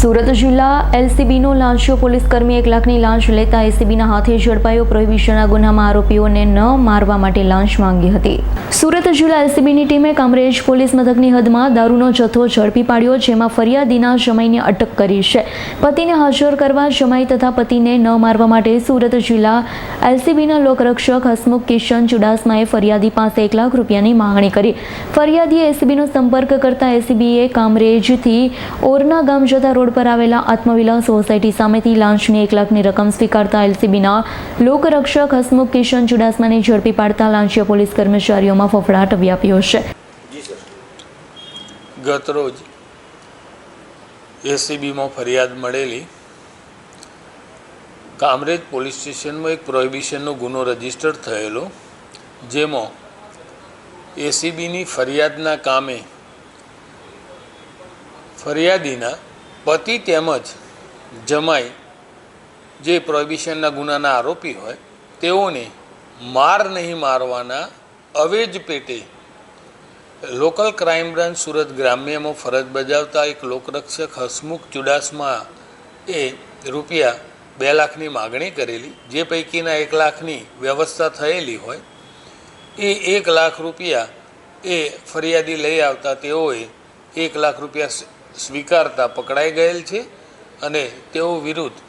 સુરત જિલ્લા એલસીબીનો લાંચો પોલીસકર્મી એક લાખની લાંચ લેતા એસીબીના હાથે ઝડપાયો પ્રોહિબિશનના ગુનામાં આરોપીઓને ન મારવા માટે લાંચ માંગી હતી. સુરત જિલ્લા એલસીબીની ટીમે કામરેજ પોલીસ મથકની હદમાં દારૂનો જથ્થો ઝડપી પાડ્યો, જેમાં ફરિયાદીના જમાઈને અટક કરી છે. પતિને હાજર કરવા જમાઈ તથા પતિને ન મારવા માટે સુરત જિલ્લા એલસીબીના લોકરક્ષક હસમુખ કિશન ચુડાસમાએ ફરિયાદી પાસે એક લાખ રૂપિયાની માંગણી કરી. ફરિયાદીએ એસીબીનો સંપર્ક કરતા એસીબીએ કામરેજથી ઓરના ગામ જતા રોડ પર આવેલા આત્મવિલાસ સોસાયટી સામેથી લાંચની એક લાખની રકમ સ્વીકારતા એલસીબીના લોકરક્ષક હસમુખ કિશન ચુડાસમાને ઝડપી પાડતા લાંચીય પોલીસ કર્મચારીઓમાં ફફડાટ વ્યાપ્યો છે. ગતરોજ એસીબીમાં ફરિયાદ મળેલી કામરેજ પોલીસ સ્ટેશનમાં એક પ્રોહિબિશનનો ગુનો રજિસ્ટર થયેલો, જેમાં એસીબીની ફરિયાદના કામે ફરિયાદીના પતિ તેમજ જમાઈ જે પ્રોહિબિશનના ગુનાના આરોપી હોય, તેઓને માર નહીં મારવાના અવેજ પેટે લોકલ ક્રાઇમ બ્રાન્ચ સુરત ગ્રામ્યમાં ફરજ બજાવતા એક લોકરક્ષક હસમુખ ચુડાસમા એ રૂપિયા બે લાખની માગણી કરેલી, જે પૈકીના એક લાખની વ્યવસ્થા થયેલી હોય, એ એક લાખ રૂપિયા એ ફરિયાદી લઈ આવતા તેઓએ એક લાખ રૂપિયા સ્વીકારતા પકડાઈ ગયેલ છે અને તેઓ વિરુદ્ધ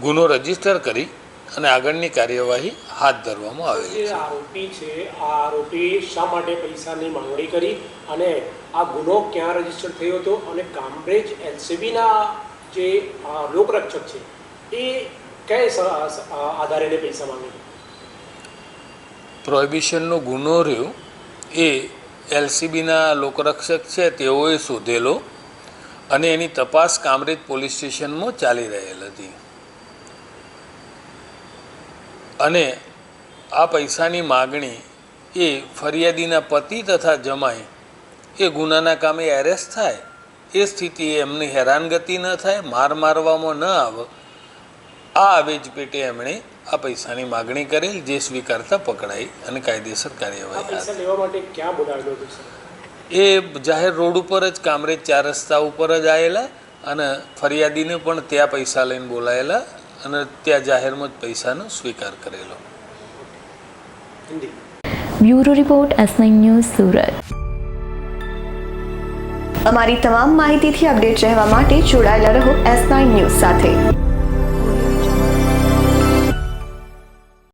ગુનો રજિસ્ટર કરી અને આગળની કાર્યવાહી હાથ ધરવામાં આવેલી છે. આરોપી છે આ આરોપી શા માટે પૈસાની માંગણી કરી અને આ ગુનો ક્યાં રજિસ્ટર થયો હતો અને કામરેજ એલસીબીના જે લોકરક્ષક છે એ કયા આધારે પૈસા માંગે પ્રોહિબિશનનો ગુનો રહ્યો એ એલસીબીના લોકરક્ષક છે, તેઓએ શોધેલો અને એની તપાસ કામરેજ પોલીસ સ્ટેશનમાં ચાલી રહેલ હતી. અને આ પૈસાની માગણી એ ફરિયાદીના પતિ તથા જમાઈ, એ ગુનાના કામે એરેસ્ટ થાય, એ સ્થિતિએ એમની હેરાનગતિ ન થાય, માર મારવામાં ન આવે આ આવેજ પેટે એમણે આ પૈસાની માગણી કરેલ જે સ્વીકારતા પકડાઈ અને કાયદેસર કાર્યવાહી હાથ પૈસા લેવા માટે ક્યાં બોલાવેલો એ જાહેર રોડ ઉપર જ કામરેજ ચાર રસ્તા ઉપર જ આવેલા અને ફરિયાદીને પણ ત્યાં પૈસા લઈને બોલાયેલા અને ત્યાં જાહેરમાં જ પૈસાનો સ્વીકાર કરેલો. Bureau report S news Surat. અમારી તમામ માહિતીથી અપડેટ રહેવા માટે જોડાયેલા રહો એસ ન્યૂઝ સાથે.